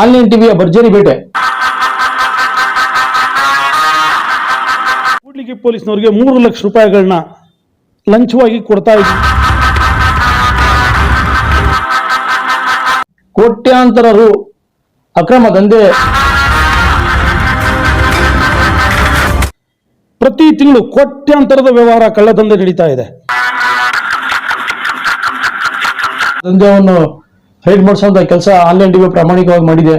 Online ಟಿವಿಯ ಭರ್ಜರಿ ಬೇಟೆ. ಕೂಡ್ಲಿಗಿ ಪೊಲೀಸ್ನವರಿಗೆ ಮೂರು ಲಕ್ಷ ರೂಪಾಯಿಗಳನ್ನ ಲಂಚವಾಗಿ ಕೊಡ್ತಾ ಇದ್ವಿ. ಕೋಟ್ಯಾಂತರ ರು ಅಕ್ರಮ ದಂಧೆ. ಪ್ರತಿ ತಿಂಗಳು ಕೋಟ್ಯಾಂತರದ ವ್ಯವಹಾರ ಕಳ್ಳದಂಧೆ ನಡೀತಾ ಇದೆ. ದಂಧೆಯನ್ನು ರೈಡ್ ಮಾಡಿಸುವಂತ ಕೆಲಸ ಆನ್ಲೈನ್ ಟಿವಿ ಪ್ರಾಮಾಣಿಕವಾಗಿ ಮಾಡಿದೆ.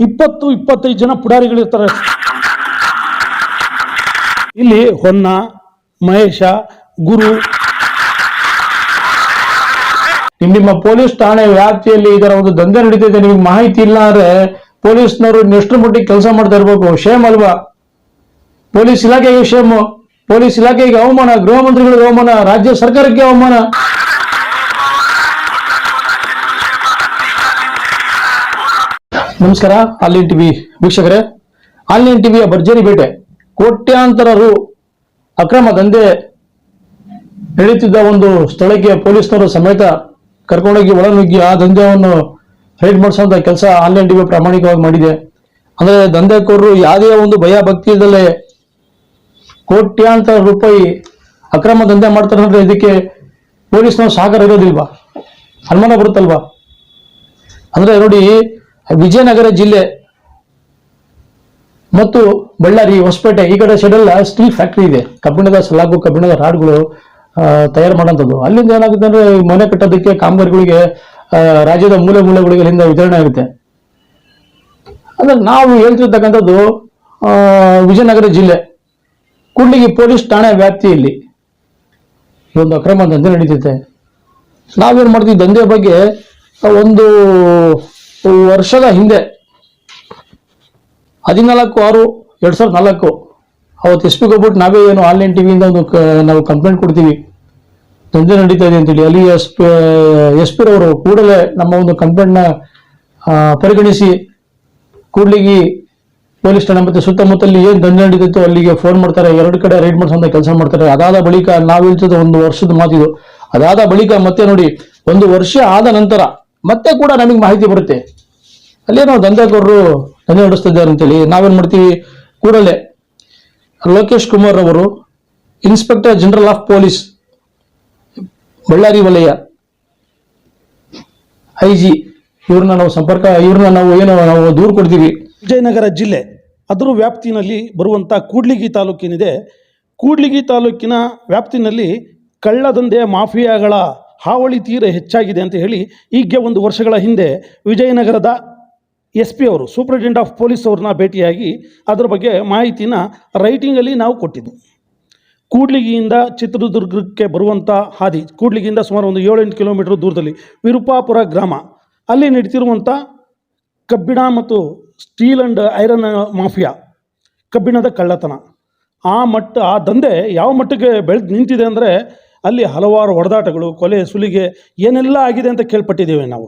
ಇಪ್ಪತ್ತು, ಇಪ್ಪತ್ತೈದು ಜನ ಪುಡಾರಿಗಳಿರ್ತಾರೆ. ಇಲ್ಲಿ ಹೊನ್ನ, ಮಹೇಶ, ಗುರು. ನಿಮ್ ನಿಮ್ಮ ಪೊಲೀಸ್ ಠಾಣೆ ವ್ಯಾಪ್ತಿಯಲ್ಲಿ ಇದರ ಒಂದು ದಂಧೆ ನಡೀತಿದೆ. ನಿಮಗೆ ಮಾಹಿತಿ ಇಲ್ಲ ಅಂದ್ರೆ ಪೊಲೀಸ್ನವರು ಎಷ್ಟು ಮಟ್ಟಿಗೆ ಕೆಲಸ ಮಾಡ್ತಾ ಇರ್ಬೇಕು? ಶೇಮ್ ಅಲ್ವಾ? ಪೊಲೀಸ್ ಇಲಾಖೆಗೆ ಶೇಮ್. ಪೊಲೀಸ್ ಇಲಾಖೆಗೆ ಅವಮಾನ, ಗೃಹ ಮಂತ್ರಿಗಳಿಗೆ ಅವಮಾನ, ರಾಜ್ಯ ಸರ್ಕಾರಕ್ಕೆ ಅವಮಾನ. ನಮಸ್ಕಾರ, ಆನ್ಲೈನ್ ಟಿವಿ ವೀಕ್ಷಕರೇ. ಆನ್ಲೈನ್ ಟಿವಿಯ ಭರ್ಜರಿ ಬೇಟೆ, ಕೋಟ್ಯಾಂತರ ರು ಅಕ್ರಮ ದಂಧೆ ನಡೆಯುತ್ತಿದ್ದ ಒಂದು ಸ್ಥಳಕ್ಕೆ ಪೊಲೀಸ್ನವರು ಸಮೇತ ಕರ್ಕೊಂಡೋಗಿ ಒಳನುಗ್ಗಿ ಆ ದಂಧೆಯನ್ನು ರೈಡ್ ಮಾಡಿಸುವಂತ ಕೆಲಸ ಆನ್ಲೈನ್ ಟಿವಿ ಪ್ರಾಮಾಣಿಕವಾಗಿ ಮಾಡಿದೆ. ಅಂದ್ರೆ ದಂಧೆಕೋರರು ಯಾವುದೇ ಒಂದು ಭಯ ಭಕ್ತಿ ಇಲ್ಲದೆ ಕೋಟ್ಯಾಂತರ ರೂಪಾಯಿ ಅಕ್ರಮ ದಂಧೆ ಮಾಡ್ತಾರೆ ಅಂದ್ರೆ ಇದಕ್ಕೆ ಪೊಲೀಸ್ನವ್ರು ಸಾಗರ ಇರೋದಿಲ್ವಾ? ಅನುಮಾನ ಬರುತ್ತಲ್ವಾ? ಅಂದ್ರೆ ನೋಡಿ, ವಿಜಯನಗರ ಜಿಲ್ಲೆ ಮತ್ತು ಬಳ್ಳಾರಿ, ಹೊಸಪೇಟೆ, ಈ ಕಡೆ ಸೈಡೆಲ್ಲ ಸ್ಟೀಲ್ ಫ್ಯಾಕ್ಟರಿ ಇದೆ. ಕಬ್ಬಿಣದ ಸಲಾಗು, ಕಬ್ಬಿಣದ ರಾಡ್ಗಳು ತಯಾರು ಮಾಡೋಂಥದ್ದು ಅಲ್ಲಿಂದ ಏನಾಗುತ್ತೆ ಅಂದ್ರೆ ಮನೆ ಕಟ್ಟೋದಕ್ಕೆ ಕಾಮಗಾರಿಗಳಿಗೆ ರಾಜ್ಯದ ಮೂಲೆ ಮೂಲೆಗಳಿಗೆ ಅಲ್ಲಿಂದ ವಿತರಣೆ ಆಗುತ್ತೆ. ಅಂದ್ರೆ ನಾವು ಹೇಳ್ತಿರ್ತಕ್ಕಂಥದ್ದು ವಿಜಯನಗರ ಜಿಲ್ಲೆ. ಕೂಡ್ಲಿಗಿ ಪೊಲೀಸ್ ಠಾಣೆ ವ್ಯಾಪ್ತಿಯಲ್ಲಿ ಒಂದು ಅಕ್ರಮ ದಂಧೆ ನಡೀತೈತೆ. ನಾವೇನು ಮಾಡ್ತೀವಿ, ದಂಧೆ ಬಗ್ಗೆ ಒಂದು ವರ್ಷದ ಹಿಂದೆ, ಹದಿನಾಲ್ಕು ಆರು, ಎರಡ್ ಸಾವಿರದ ನಾಲ್ಕು, ಅವತ್ತು ಎಸ್ ಪಿ ಹೋಗ್ಬಿಟ್ಟು ನಾವೇ ಏನು ಆನ್ಲೈನ್ ಟಿವಿಯಿಂದ ಒಂದು ನಾವು ಕಂಪ್ಲೇಂಟ್ ಕೊಡ್ತೀವಿ. ದಂಧೆ ನಡೀತಾ ಇದೆ ಅಂತೇಳಿ. ಅಲ್ಲಿ ಎಸ್ ಪಿ ಎಸ್ ಪಿ ರವರು ಕೂಡಲೇ ನಮ್ಮ ಒಂದು ಕಂಪ್ಲೇಂಟ್ನ ಪರಿಗಣಿಸಿ, ಕೂಡ್ಲಿಗಿ ಪೊಲೀಸ್ ಠಾಣೆ ಮತ್ತೆ ಸುತ್ತಮುತ್ತಲಿ ಏನ್ ದಂಡ ನಡೀತಿತ್ತು ಅಲ್ಲಿಗೆ ಫೋನ್ ಮಾಡ್ತಾರೆ, ಎರಡು ಕಡೆ ರೈಡ್ ಮಾಡಿಸುವಂತ ಕೆಲಸ ಮಾಡ್ತಾರೆ. ಅದಾದ ಬಳಿಕ ನಾವು ಹೇಳ್ತಿದ್ದ ಒಂದು ವರ್ಷದ ಮಾತಿದು ಅದಾದ ಬಳಿಕ ಮತ್ತೆ ನೋಡಿ, ಒಂದು ವರ್ಷ ಆದ ನಂತರ ಮತ್ತೆ ಕೂಡ ನಮಗೆ ಮಾಹಿತಿ ಬರುತ್ತೆ. ಅಲ್ಲೇನೋ ದಂಧೆಕೋರರು ದಂಧೆ ನಡೆಸ್ತಿದ್ದಾರೆ ಅಂತೇಳಿ ನಾವೇನ್ ಮಾಡ್ತೀವಿ? ಕೂಡಲೇ ಲೋಕೇಶ್ ಕುಮಾರ್ ಅವರು inspector general of police, Ballari ವಲಯ ಐ ಜಿ ಇವ್ರನ್ನ ನಾವು ಸಂಪರ್ಕ, ಇವ್ರನ್ನ ನಾವು ಏನು ನಾವು ದೂರು ಕೊಡ್ತೀವಿ? ವಿಜಯನಗರ ಜಿಲ್ಲೆ ಅದರ ವ್ಯಾಪ್ತಿನಲ್ಲಿ ಬರುವಂಥ ಕೂಡ್ಲಿಗಿ ತಾಲೂಕಿನಿದೆ. ಕೂಡ್ಲಿಗಿ ತಾಲೂಕಿನ ವ್ಯಾಪ್ತಿನಲ್ಲಿ ಕಳ್ಳದಂಧೆ ಮಾಫಿಯಾಗಳ ಹಾವಳಿ ತೀರ ಹೆಚ್ಚಾಗಿದೆ ಅಂತ ಹೇಳಿ ಈಗ ಒಂದು ವರ್ಷಗಳ ಹಿಂದೆ ವಿಜಯನಗರದ ಎಸ್ ಪಿ ಅವರು ಸೂಪರಿಂಟೆಂಡೆಂಟ್ ಆಫ್ ಪೊಲೀಸ್ ಅವ್ರನ್ನ ಭೇಟಿಯಾಗಿ ಅದರ ಬಗ್ಗೆ ಮಾಹಿತಿನ ರೈಟಿಂಗಲ್ಲಿ ನಾವು ಕೊಟ್ಟಿದ್ದು ಕೂಡ್ಲಿಗಿಯಿಂದ ಚಿತ್ರದುರ್ಗಕ್ಕೆ ಬರುವಂಥ ಹಾದಿ, ಕೂಡ್ಲಿಗಿಯಿಂದ ಸುಮಾರು ಒಂದು ಏಳೆಂಟು ಕಿಲೋಮೀಟರ್ ದೂರದಲ್ಲಿ ವಿರುಪಾಪುರ ಗ್ರಾಮ, ಅಲ್ಲಿ ನಡೀತಿರುವಂಥ ಕಬ್ಬಿಣ ಮತ್ತು ಸ್ಟೀಲ್ ಅಂಡ್ ಐರನ್ ಮಾಫಿಯಾ, ಕಬ್ಬಿಣದ ಕಳ್ಳತನ. ಆ ಮಟ್ಟ, ಆ ದಂಧೆ ಯಾವ ಮಟ್ಟಕ್ಕೆ ಬೆಳೆದು ನಿಂತಿದೆ ಅಂದರೆ ಅಲ್ಲಿ ಹಲವಾರು ಹೊಡೆದಾಟಗಳು, ಕೊಲೆ, ಸುಲಿಗೆ ಏನೆಲ್ಲ ಆಗಿದೆ ಅಂತ ಕೇಳ್ಪಟ್ಟಿದ್ದೇವೆ ನಾವು.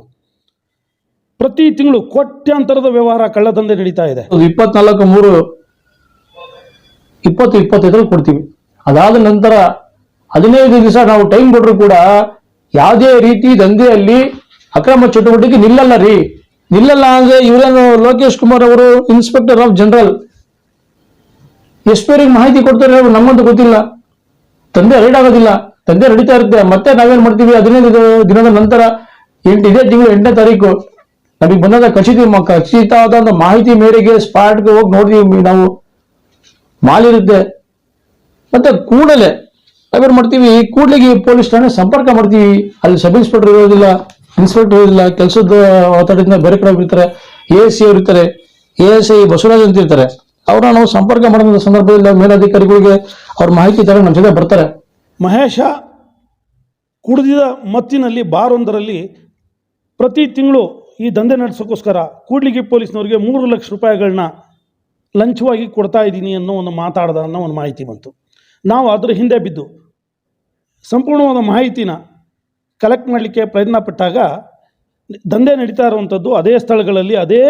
ಪ್ರತಿ ತಿಂಗಳು ಕೋಟ್ಯಾಂತರದ ವ್ಯವಹಾರ ಕಳ್ಳದಂಧೆ ನಡೀತಾ ಇದೆ. ಇಪ್ಪತ್ನಾಲ್ಕು, ಮೂರು, ಇಪ್ಪತ್ತು, ಇಪ್ಪತ್ತೈದರಲ್ಲಿ ಕೊಡ್ತೀವಿ. ಅದಾದ ನಂತರ ಹದಿನೈದು ದಿವಸ ನಾವು ಟೈಮ್ ಕೊಟ್ಟರು ಕೂಡ ಯಾವುದೇ ರೀತಿ ದಂಧೆಯಲ್ಲಿ ಅಕ್ರಮ ಚಟುವಟಿಕೆ ನಿಲ್ಲಲ್ಲ ರೀ. ನಿಲ್ಲಲ್ಲ ಅಂದ್ರೆ ಇವರೇನು ಲೋಕೇಶ್ ಕುಮಾರ್ ಅವರು ಇನ್ಸ್ಪೆಕ್ಟರ್ ಆಫ್ ಜನರಲ್ ಪಿ ಮಾಹಿತಿ ಕೊಡ್ತಾರೆ ನಮ್ಮಂತೂ ಗೊತ್ತಿಲ್ಲ. ತಂದೆ ರೈಡ್ ಆಗೋದಿಲ್ಲ. ತಂದೆ ರೆಡಿತಾ ಇರುತ್ತೆ. ಮತ್ತೆ ನಾವೇನ್ ಮಾಡ್ತೀವಿ? ಹದಿನೈದು ದಿನ- ದಿನದ ನಂತರ ಎಂಟು ಇದೇ ತಿಂಗಳು ಎಂಟನೇ ತಾರೀಕು ನಮಗೆ ಬಂದಾಗ ಖಚಿತ ಖಚಿತವಾದ ಮಾಹಿತಿ ಮೇರೆಗೆ ಸ್ಪಾಟ್ಗೆ ಹೋಗಿ ನೋಡಿದೀವಿ ನಾವು ಮಾಲ್ ಇರುತ್ತೆ ಮತ್ತೆ ಕೂಡಲೇ ನಾವೇನ್ ಮಾಡ್ತೀವಿ? ಕೂಡಲಿಗೆ ಪೊಲೀಸ್ ಠಾಣೆ ಸಂಪರ್ಕ ಮಾಡ್ತೀವಿ. ಅಲ್ಲಿ ಸಬ್ ಇನ್ಸ್ಪೆಕ್ಟರ್ ಇರೋದಿಲ್ಲ. ಇನ್ಸ್ಪೆಕ್ಟರ್ ಇಲ್ಲ ಕೆಲಸದ ಒತ್ತಡದಿಂದ ಬೇರೆ ಕಡೆ ಹೋಗಿರ್ತಾರೆ ಎ ಎಸ್ ಸಿ ಅವರಿರ್ತಾರೆ ಎ ಎಸ್ ಐ ಬಸವರಾಜ್ ಅಂತ ಇರ್ತಾರೆ. ಅವ್ರನ್ನ ನಾವು ಸಂಪರ್ಕ ಮಾಡಿದ ಸಂದರ್ಭದಲ್ಲಿ ಮೇಲಾಧಿಕಾರಿಗಳಿಗೆ ಅವ್ರ ಮಾಹಿತಿ ತರ ನಮ್ಮ ಜೊತೆ ಬರ್ತಾರೆ. ಮಹೇಶ ಕುಡಿದಿದ ಮತ್ತಿನಲ್ಲಿ ಬಾರೊಂದರಲ್ಲಿ ಪ್ರತಿ ತಿಂಗಳು ಈ ದಂಧೆ ನಡೆಸೋಕ್ಕೋಸ್ಕರ ಕೂಡ್ಲಿಗಿ ಪೊಲೀಸ್ನವ್ರಿಗೆ ಮೂರು ಲಕ್ಷ ರೂಪಾಯಿಗಳನ್ನ ಲಂಚವಾಗಿ ಕೊಡ್ತಾ ಇದ್ದೀನಿ ಅನ್ನೋ ಒಂದು ಮಾತಾಡ್ದ ಅನ್ನೋ ಒಂದು ಮಾಹಿತಿ ಬಂತು. ನಾವು ಅದರ ಹಿಂದೆ ಬಿದ್ದು ಸಂಪೂರ್ಣವಾದ ಮಾಹಿತಿನ ಕಲೆಕ್ಟ್ ಮಾಡಲಿಕ್ಕೆ ಪ್ರಯತ್ನ ಪಟ್ಟಾಗ ದಂಧೆ ನಡೀತಾ ಇರುವಂಥದ್ದು ಅದೇ ಸ್ಥಳಗಳಲ್ಲಿ, ಅದೇ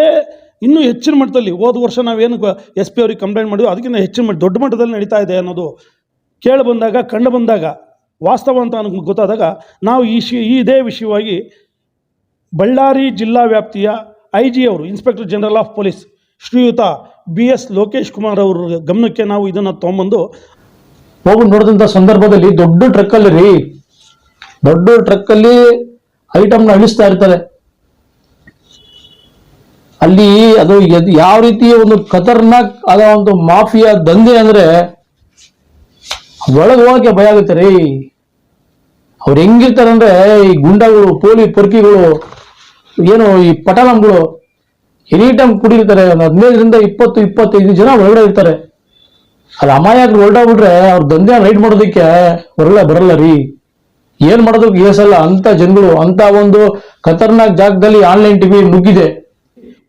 ಇನ್ನೂ ಹೆಚ್ಚಿನ ಮಟ್ಟದಲ್ಲಿ, ಹೋದ ವರ್ಷ ನಾವೇನು ಎಸ್ ಪಿ ಅವ್ರಿಗೆ ಕಂಪ್ಲೇಂಟ್ ಮಾಡಿದ್ವಿ ಅದಕ್ಕಿಂತ ಹೆಚ್ಚಿನ ಮಟ್ಟ, ದೊಡ್ಡ ಮಟ್ಟದಲ್ಲಿ ನಡೀತಾ ಇದೆ ಅನ್ನೋದು ಕೇಳಿ ಬಂದಾಗ, ಕಂಡು ಬಂದಾಗ, ವಾಸ್ತವ ಅಂತ ನನಗೆ ಗೊತ್ತಾದಾಗ ನಾವು ಈ ಶಿ, ಈ ಇದೇ ವಿಷಯವಾಗಿ ಬಳ್ಳಾರಿ ಜಿಲ್ಲಾ ವ್ಯಾಪ್ತಿಯ ಐ ಜಿ ಅವರು ಇನ್ಸ್ಪೆಕ್ಟರ್ ಜನರಲ್ ಆಫ್ ಪೊಲೀಸ್ ಶ್ರೀಯುತ ಬಿ ಎಸ್ ಲೋಕೇಶ್ ಕುಮಾರ್ ಅವರ ಗಮನಕ್ಕೆ ನಾವು ಇದನ್ನು ತೊಗೊಂಬಂದು ಹೋಗಿ ನೋಡಿದಂಥ ಸಂದರ್ಭದಲ್ಲಿ ದೊಡ್ಡ ಟ್ರಕ್ಕಲ್ಲಿ ರೀ ದೊಡ್ಡ ಟ್ರಕ್ ಅಲ್ಲಿ ಐಟಮ್ನ ಅಳಿಸ್ತಾ ಇರ್ತಾರೆ ಅಲ್ಲಿ ಅದು ಯಾವ ರೀತಿಯ ಒಂದು ಖತರ್ನಾಕ್ ಆದ ಒಂದು ಮಾಫಿಯಾ ದಂಧೆ ಅಂದ್ರೆ ಒಳಗೆ ಹೋಗಕ್ಕೆ ಭಯ ಆಗುತ್ತೆ, ರೀ, ಅವ್ರು ಹೆಂಗಿರ್ತಾರೆ ಅಂದ್ರೆ ಈ ಗುಂಡಗಳು, ಪೋಲಿ ಪೊರ್ಕಿಗಳು, ಏನು ಈ ಪಟಲಂಗಳು, ಎನಿ ಟೈಮ್ ಕುಡಿರ್ತಾರೆ ಒಂದು ಹದಿನೈದರಿಂದ ಇಪ್ಪತ್ತು, ಇಪ್ಪತ್ತೈದು ಜನ ಹೊರಗಡೆ ಇರ್ತಾರೆ. ಅದು ಅಮಾಯಕರು ಹೊರಡೋಗ್ಬಿಟ್ರೆ ಅವ್ರ ದಂಧೆ ರೈಡ್ ಮಾಡೋದಕ್ಕೆ ಹೊರಲ್ಲ ಬರಲ್ಲ ರೀ. ಏನ್ ಮಾಡೋದಕ್ಕೆ ಯೋಸಲ್ಲ ಅಂತ ಜನಗಳು ಅಂತ ಒಂದು ಖತರ್ನಾಕ್ ಜಾಗದಲ್ಲಿ ಆನ್ಲೈನ್ ಟಿವಿ ನುಗ್ಗಿದೆ.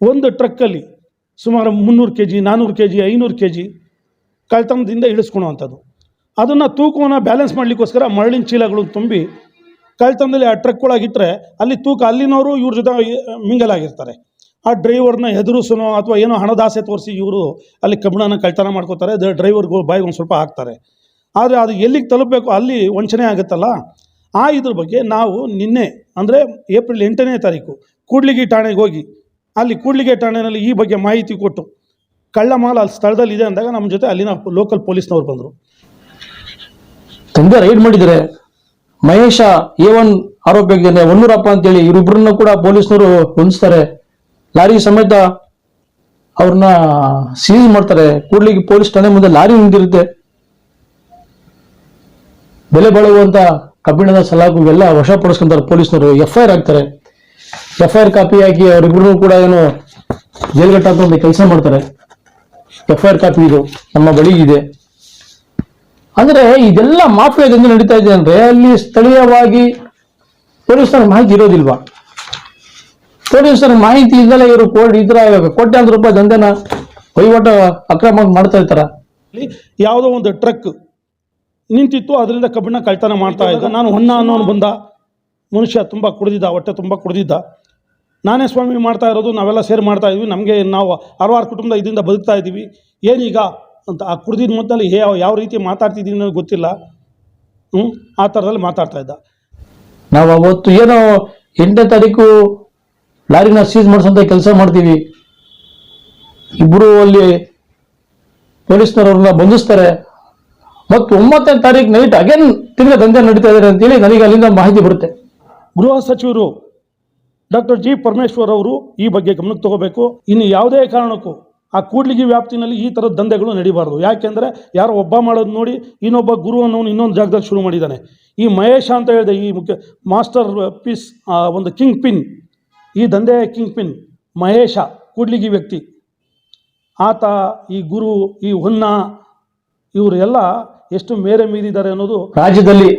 ಒಂದು ಟ್ರಕ್ಕಲ್ಲಿ ಸುಮಾರು ಮುನ್ನೂರು ಕೆ ಜಿ ನಾನ್ನೂರು ಕೆ ಜಿ ಐನೂರು ಕೆ ಜಿ ಕಳ್ತನದಿಂದ ಇಳಿಸ್ಕೊಳುವಂಥದ್ದು. ಅದನ್ನು ತೂಕವನ್ನು ಬ್ಯಾಲೆನ್ಸ್ ಮಾಡಲಿಕ್ಕೋಸ್ಕರ ಮರಳಿನ ಚೀಲಗಳು ತುಂಬಿ ಕಳ್ತನದಲ್ಲಿ ಆ ಟ್ರಕ್ ಒಳಗಿಟ್ಟರೆ ಅಲ್ಲಿ ತೂಕ ಅಲ್ಲಿನವರು ಇವ್ರ ಜೊತೆ ಮಿಂಗಲ್ ಆಗಿರ್ತಾರೆ. ಆ ಡ್ರೈವರ್ನ ಹೆದರಿಸೋನೋ ಅಥವಾ ಏನೋ ಹಣದಾಸೆ ತೋರಿಸಿ ಇವರು ಅಲ್ಲಿ ಕಬ್ಬಿಣನ ಕಳ್ತನ ಮಾಡ್ಕೋತಾರೆ ಡ್ರೈವರ್ಗೂ ಬಾಯಿಗೆ ಒಂದು ಸ್ವಲ್ಪ ಹಾಕ್ತಾರೆ. ಆದರೆ ಅದು ಎಲ್ಲಿಗೆ ತಲುಪಬೇಕು? ಅಲ್ಲಿ ವಂಚನೆ ಆಗುತ್ತಲ್ಲ? ಆ ಇದ್ರ ಬಗ್ಗೆ ನಾವು ನಿನ್ನೆ, ಅಂದರೆ ಏಪ್ರಿಲ್ ಎಂಟನೇ ತಾರೀಕು, ಕೂಡ್ಲಿಗಿ ಠಾಣೆಗೆ ಹೋಗಿ, ಅಲ್ಲಿ ಕೂಡ್ಲಿಗೆ ಠಾಣೆಯಲ್ಲಿ ಈ ಬಗ್ಗೆ ಮಾಹಿತಿ ಕೊಟ್ಟು ಕಳ್ಳ ಮಾಲ್ ಅಲ್ಲಿ ಸ್ಥಳದಲ್ಲಿ ಇದೆ ಅಂದಾಗ ನಮ್ಮ ಜೊತೆ ಅಲ್ಲಿನ ಲೋಕಲ್ ಪೊಲೀಸ್ನವ್ರು ಬಂದರು. ತಂದೆ ರೈಡ್ ಮಾಡಿದರೆ ಮಹೇಶ ಎ ಒನ್ ಆರೋಪಿಯಾಗಿದ್ದಾನೆ ಒನ್ನೂರಪ್ಪ ಅಂತೇಳಿ ಇವರಿಬ್ಬರನ್ನು ಕೂಡ ಪೊಲೀಸ್ನವರು ಹೊಂದಿಸ್ತಾರೆ. ಲಾರಿ ಸಮೇತ ಅವ್ರನ್ನ ಸೀಸ್ ಮಾಡ್ತಾರೆ. ಕೂಡ್ಲಿಗೆ ಪೊಲೀಸ್ ಠಾಣೆ ಮುಂದೆ ಲಾರಿ ನಿಂತಿರುತ್ತೆ. ಬೆಲೆ ಬಾಳುವಂತ ಕಬ್ಬಿಣದ ಸಲಾಗು ಎಲ್ಲ ವಶಪಡಿಸ್ಕೊಂತಾರೆ ಪೊಲೀಸ್ನವರು. ಎಫ್ ಐ ಆರ್ ಹಾಕ್ತಾರೆ. ಎಫ್ ಐ ಆರ್ ಕಾಪಿ ಹಾಕಿ ಅವರಿಬ್ರು ಕೂಡ ಏನು ಜೈಲ್ಗಟ್ಟ ಒಂದು ಕೆಲಸ ಮಾಡ್ತಾರೆ. ಎಫ್ ಐ ಆರ್ ಕಾಪಿ ಇದು ನಮ್ಮ ಬಳಿ ಇದೆ. ಅಂದ್ರೆ ಇದೆಲ್ಲ ಮಾಫಿಯಾದಿಂದ ನಡೀತಾ ಇದೆ ಅಂದ್ರೆ ಅಲ್ಲಿ ಸ್ಥಳೀಯವಾಗಿ ಪೊಲೀಸರ ಮಾಹಿತಿ ಇರೋದಿಲ್ವಾ? ಪೊಲೀಸರ ಮಾಹಿತಿ ಇದ್ದಲೇ ಇವರು ಕೋರ್ಟ್ ತರ ಕೋಟ್ಯಾಂತರ ರೂಪಾಯಿ ದಂಧೆನ ವಹಿವಾಟು ಅಕ್ರಮ ಮಾಡ್ತಾ ಇರ್ತಾರ? ಯಾವುದೋ ಒಂದು ಟ್ರಕ್ ನಿಂತಿತ್ತು, ಅದರಿಂದ ಕಬ್ಬಿಣ ಕಳ್ತನ ಮಾಡ್ತಾ ಇದ್ದ. ನಾನು ಹೊನ್ನ ಅನ್ನೋನು ಬಂದ. ಮನುಷ್ಯ ತುಂಬ ಕುಡಿದಿದ್ದ, ಹೊಟ್ಟೆ ತುಂಬ ಕುಡಿದಿದ್ದ. ನಾನೇ ಸ್ವಾಮಿ ಮಾಡ್ತಾ ಇರೋದು, ನಾವೆಲ್ಲ ಸೇರಿ ಮಾಡ್ತಾ ಇದ್ವಿ. ನಮಗೆ ನಾವು ಹಲವಾರು ಕುಟುಂಬ ಇದರಿಂದ ಬದುಕ್ತಾ ಇದ್ದೀವಿ ಏನೀಗ ಅಂತ ಆ ಕುಡಿದಿದ್ದ ಮೊದಲಲ್ಲಿ ಯಾವ ಯಾವ ರೀತಿ ಮಾತಾಡ್ತಿದ್ದೀನಿ ಅನ್ನೋದು ಗೊತ್ತಿಲ್ಲ. ಹ್ಞೂ ಆ ಥರದಲ್ಲಿ ಮಾತಾಡ್ತಾ ಇದ್ದ. ನಾವು ಅವತ್ತು ಏನೋ ಎಂಟನೇ ತಾರೀಕು ಲಾರಿನ ಸೀಸ್ ಮಾಡಿಸೋಂಥ ಕೆಲಸ ಮಾಡ್ತೀವಿ. ಇಬ್ಬರು ಅಲ್ಲಿ ಪೊಲೀಸ್ನವ್ರನ್ನ ಬಂಧಿಸ್ತಾರೆ. ಮತ್ತು ಒಂಬತ್ತನೇ ತಾರೀಕು ನೈಟ್ ಅಗೇನ್ ತಿರ್ಗಾ ದಂಧೆ ನಡೀತಾ ಇದ್ದಾರೆ ಅಂತೇಳಿ ನನಗೆ ಅಲ್ಲಿಂದ ಮಾಹಿತಿ ಬರುತ್ತೆ. ಗೃಹ ಸಚಿವರು ಡಾಕ್ಟರ್ ಜಿ ಪರಮೇಶ್ವರ್ ಅವರು ಈ ಬಗ್ಗೆ ಗಮನಕ್ಕೆ ತಗೋಬೇಕು. ಇನ್ನು ಯಾವುದೇ ಕಾರಣಕ್ಕೂ ಆ ಕೂಡ್ಲಿಗಿ ವ್ಯಾಪ್ತಿನಲ್ಲಿ ಈ ಥರದ ದಂಧೆಗಳು ನಡಿಬಾರ್ದು. ಯಾಕೆಂದರೆ ಯಾರೋ ಒಬ್ಬ ಮಾಡೋದು ನೋಡಿ ಇನ್ನೊಬ್ಬ ಗುರು ಅನ್ನೋನು ಇನ್ನೊಂದು ಜಾಗದಲ್ಲಿ ಶುರು ಮಾಡಿದ್ದಾನೆ. ಈ ಮಹೇಶ ಅಂತ ಹೇಳಿದೆ ಈ ಮುಖ್ಯ ಮಾಸ್ಟರ್ ಪೀಸ್ ಒಂದು ಕಿಂಗ್ ಪಿನ್, ಈ ದಂಧೆ ಕಿಂಗ್ ಪಿನ್ ಮಹೇಶ ಕೂಡ್ಲಿಗಿ ವ್ಯಕ್ತಿ. ಆತ, ಈ ಗುರು, ಈ ಹೊನ್ನ ಇವರೆಲ್ಲ ಎಷ್ಟು ಮೇರೆ ಮೀರಿದ್ದಾರೆ ಅನ್ನೋದು ರಾಜ್ಯದಲ್ಲಿ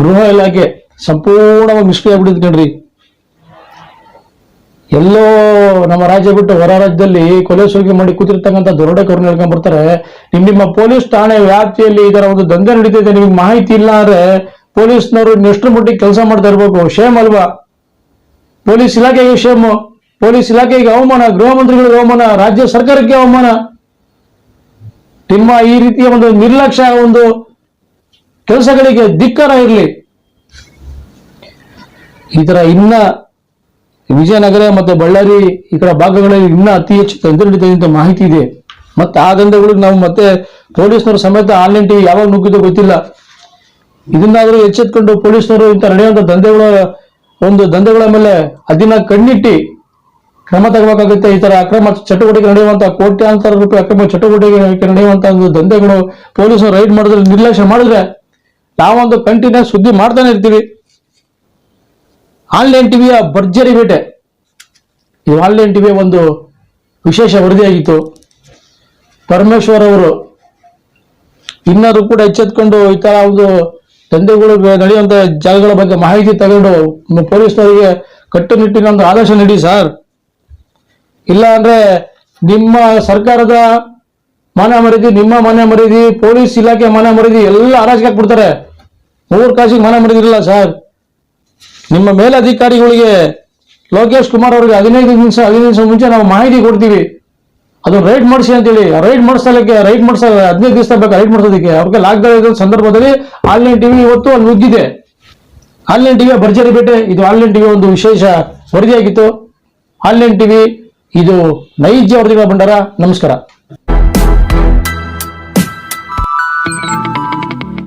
ಗೃಹ ಇಲಾಖೆ ಸಂಪೂರ್ಣವಾಗಿ ನಿಷ್ಕ್ರಿಯ ಬಿಡಿದ್ ಕಣ್ರಿ. ಎಲ್ಲೋ ನಮ್ಮ ರಾಜ್ಯ ಬಿಟ್ಟು ಹೊರ ರಾಜ್ಯದಲ್ಲಿ ಕೊಲೆ ಸುಲಿಗೆ ಮಾಡಿ ಕೂತಿರ್ತಕ್ಕಂಥ ದೊರಡೆಕವ್ರನ್ನ ಹೇಳ್ಕೊಂಡ್ ಬರ್ತಾರೆ. ನಿಮ್ ನಿಮ್ಮ ಪೊಲೀಸ್ ಠಾಣೆ ವ್ಯಾಪ್ತಿಯಲ್ಲಿ ಇದರ ಒಂದು ದಂಧೆ ನಡೀತಿದೆ, ನಿಮ್ಗೆ ಮಾಹಿತಿ ಇಲ್ಲ ಅಂದ್ರೆ ಪೊಲೀಸ್ನವರು ಎಷ್ಟು ಮಟ್ಟಿಗೆ ಕೆಲಸ ಮಾಡ್ತಾ ಇರ್ಬೇಕು. ಶೇಮ್ ಅಲ್ವಾ? ಪೊಲೀಸ್ ಇಲಾಖೆಗೆ ಶೇಮ್ ಪೊಲೀಸ್ ಇಲಾಖೆಗೆ ಅವಮಾನ, ಗೃಹ ಮಂತ್ರಿಗಳಿಗೆ ಅವಮಾನ, ರಾಜ್ಯ ಸರ್ಕಾರಕ್ಕೆ ಅವಮಾನ. ನಿಮ್ಮ ಈ ರೀತಿಯ ಒಂದು ನಿರ್ಲಕ್ಷ್ಯ, ಒಂದು ಕೆಲಸಗಳಿಗೆ ಧಿಕ್ಕರ ಇರಲಿ. ಈ ತರ ಇನ್ನ ವಿಜಯನಗರ ಮತ್ತೆ ಬಳ್ಳಾರಿ ಈ ಕಡೆ ಭಾಗಗಳಲ್ಲಿ ಇನ್ನ ಅತಿ ಹೆಚ್ಚು ತೊಂದರೆ ನಡೀತದೆ ಮಾಹಿತಿ ಇದೆ. ಮತ್ತೆ ಆ ದಂಧೆಗಳಿಗೆ ನಾವು ಮತ್ತೆ ಪೊಲೀಸ್ನವರು ಸಮೇತ ಆನ್ಲೈನ್ ಟಿವಿ ಯಾವಾಗ ನುಗ್ಗಿದೋ ಗೊತ್ತಿಲ್ಲ. ಇದನ್ನಾದರೂ ಎಚ್ಚೆತ್ಕೊಂಡು ಪೊಲೀಸ್ನವರು ಇಂಥ ನಡೆಯುವಂಥ ದಂಧೆಗಳ, ಒಂದು ದಂಧೆಗಳ ಮೇಲೆ ಅದಿನ ಕಣ್ಣಿಟ್ಟಿ ಕ್ರಮ ತಗೋಬೇಕಾಗುತ್ತೆ. ಈ ತರ ಅಕ್ರಮ ಚಟುವಟಿಕೆ ನಡೆಯುವಂತಹ ಕೋಟ್ಯಾಂತರ ರೂಪಾಯಿ ಅಕ್ರಮ ಚಟುವಟಿಕೆ ನಡೆಯುವಂತಹ ಒಂದು ದಂಧೆಗಳು ಪೊಲೀಸರು ರೈಡ್ ಮಾಡಿದ್ರೆ ನಿರ್ಲಕ್ಷ್ಯ ಮಾಡಿದ್ರೆ ನಾವೊಂದು ಕಂಟಿನ್ಯೂಸ್ ಸುದ್ದಿ ಮಾಡ್ತಾನೆ ಇರ್ತೀವಿ. ಆನ್ಲೈನ್ ಟಿವಿಯ ಭರ್ಜರಿ ಬೇಟೆ. ಈ ಆನ್ಲೈನ್ ಟಿವಿಯ ಒಂದು ವಿಶೇಷ ವರದಿಯಾಗಿತ್ತು. ಪರಮೇಶ್ವರ್ ಅವರು ಇನ್ನರೂ ಕೂಡ ಎಚ್ಚೆತ್ಕೊಂಡು ಈ ತರ ಒಂದು ದಂಧೆಗಳು ನಡೆಯುವಂತಹ ನಡೆಯುವಂತ ಜಾಗಗಳ ಬಗ್ಗೆ ಮಾಹಿತಿ ತಗೊಂಡು ಪೊಲೀಸ್ನವರಿಗೆ ಕಟ್ಟುನಿಟ್ಟಿನ ಒಂದು ಆದೇಶ ನೀಡಿ, ಸರ್. ಇಲ್ಲ ಅಂದ್ರೆ ನಿಮ್ಮ ಸರ್ಕಾರದ ಮನೆ ಮರಿದಿ ನಿಮ್ಮ ಮನೆ ಮರಿದಿ ಪೊಲೀಸ್ ಇಲಾಖೆ ಮನೆ ಮರಿದಿ ಎಲ್ಲ ಹರಾಜಿಗೆ ಹಾಕ್ಬಿಡ್ತಾರೆ ಮೂರು ಕಾಸಿಗೆ ಮನೆ ಮರಿದಿರಲ್ಲ ಸರ್. ನಿಮ್ಮ ಮೇಲಧಿಕಾರಿಗಳಿಗೆ ಲೋಕೇಶ್ ಕುಮಾರ್ ಅವರಿಗೆ ಹದಿನೈದು ನಿಮಿಷ ಹದಿನೈದು ನಿಮಿಷ ಮುಂಚೆ ನಾವು ಮಾಹಿತಿ ಕೊಡ್ತೀವಿ. ಅದು ರೈಡ್ ಮಾಡಿಸಿ ಅಂತೇಳಿ. ರೈಡ್ ಮಾಡಿಸಲಿಕ್ಕೆ ರೈಡ್ ಮಾಡಿಸ, ಹದಿನೈದು ದಿವಸ ಬೇಕು ರೈಡ್ ಮಾಡಿಸೋದಕ್ಕೆ? ಅವ್ರಿಗೆ ಲಾಕ್ಡೌನ್ ಇದ್ದ ಸಂದರ್ಭದಲ್ಲಿ ಆನ್ಲೈನ್ ಟಿವಿ ಇವತ್ತು ಅಲ್ಲಿ ನುಗ್ಗಿದೆ. ಆನ್ಲೈನ್ ಟಿವಿ, ಭರ್ಜರಿ ಬೇಟೆ ಇದು ಆನ್ಲೈನ್ ಟಿವಿ ಒಂದು ವಿಶೇಷ ವರದಿಯಾಗಿತ್ತು. ಆನ್ಲೈನ್ ಟಿವಿ ಇದು ನೈಜ ವರದಿಗಳ ಭಂಡಾರ. ನಮಸ್ಕಾರ.